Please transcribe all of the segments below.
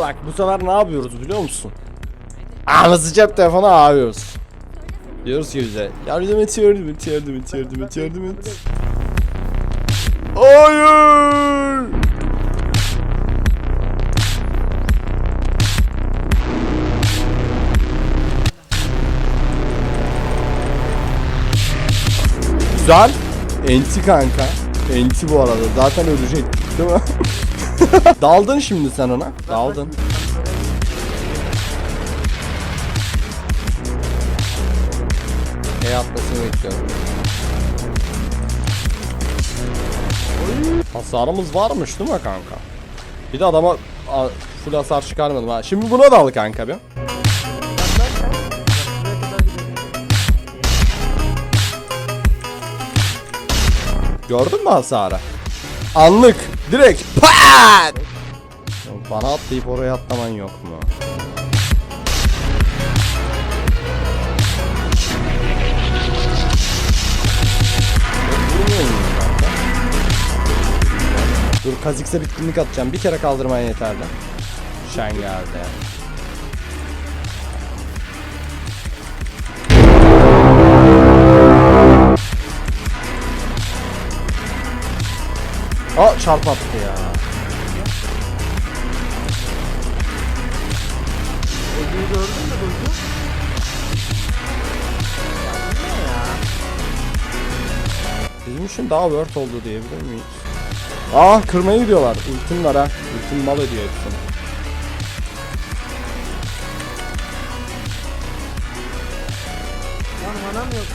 Bak bu sefer ne yapıyoruz biliyor musun? Anası cep telefonu ağrıyoruz. Diyoruz ki bize yardım et yardım et yardım et yardım et yardım et. Hayır. Güzel. Enti kanka. Enti bu arada. Zaten ölecek. Değil mi? Daldın şimdi sen ona. Daldın. E atmasını bekliyorum. Hasarımız varmış değil mi kanka? Bir de adama a, full hasar çıkarmadım ha. Şimdi buna da al kanka bir. Gördün mü hasarı? Anlık. Direkt. Pat! Bana atlayıp oraya atlaman yok mu? Dur Kazix'e bitkinlik atacağım. Bir kere kaldırmaya yeterli. Şen. Aa çarp attı ya. Ödüğü gördün mü Duygu? Bizim için daha worth oldu diyebilir miyiz? Aa kırmaya gidiyorlar. Ultim var ha. Ultim mal ediyor hepsini. Lan manam yok.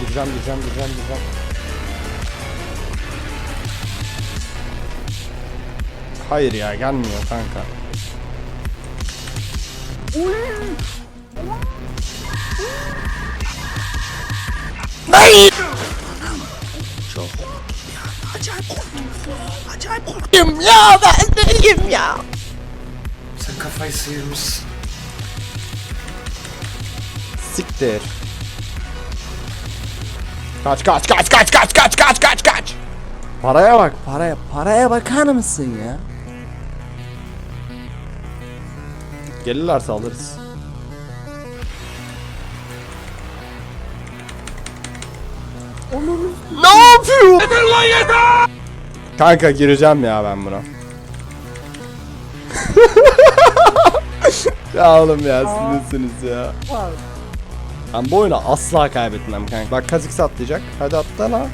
Gireceğim gireceğim gireceğim gireceğim. Hayır ya gelmiyor kanka. ya ben deyim ya. Sen kafayı sıyırmışsın. Siktir. Kaç kaç kaç kaç kaç kaç kaç kaç kaç. Paraya bak paraya. Paraya bakar mısın ya? Gelirlerse alırız. Ne yapıyor? Kanka gireceğim ya ben buna. ya oğlum ya sinirlisiniz ya. Ben bu oyunu asla kaybetmem kanka. Bak Kazix atlayacak. Hadi atla lan.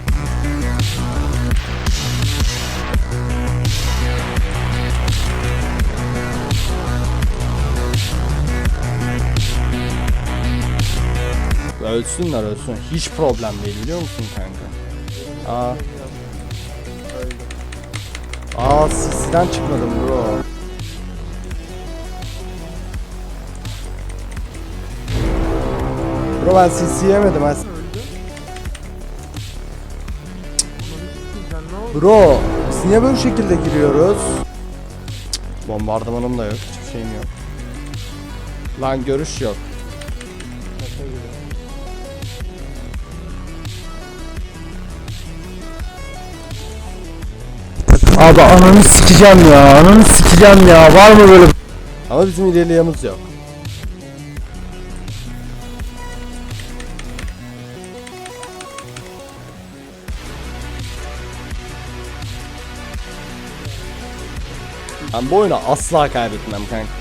Ölsünler ölsün. Hiç problem değil biliyor musun kanka? Aa. Aa CC'den çıkmadım bro. Bro ben CC yemedim oldu? Bro biz niye böyle şekilde giriyoruz? Bombardımanım da yok. Hiçbir şeyim yok. Lan görüş yok. Abi ananı sikeceğim ya. Ananı sikeceğim ya. Var mı böyle Ama bizim ilerleyemiz yok. Ben bu oyunu asla kaybetmem kanka.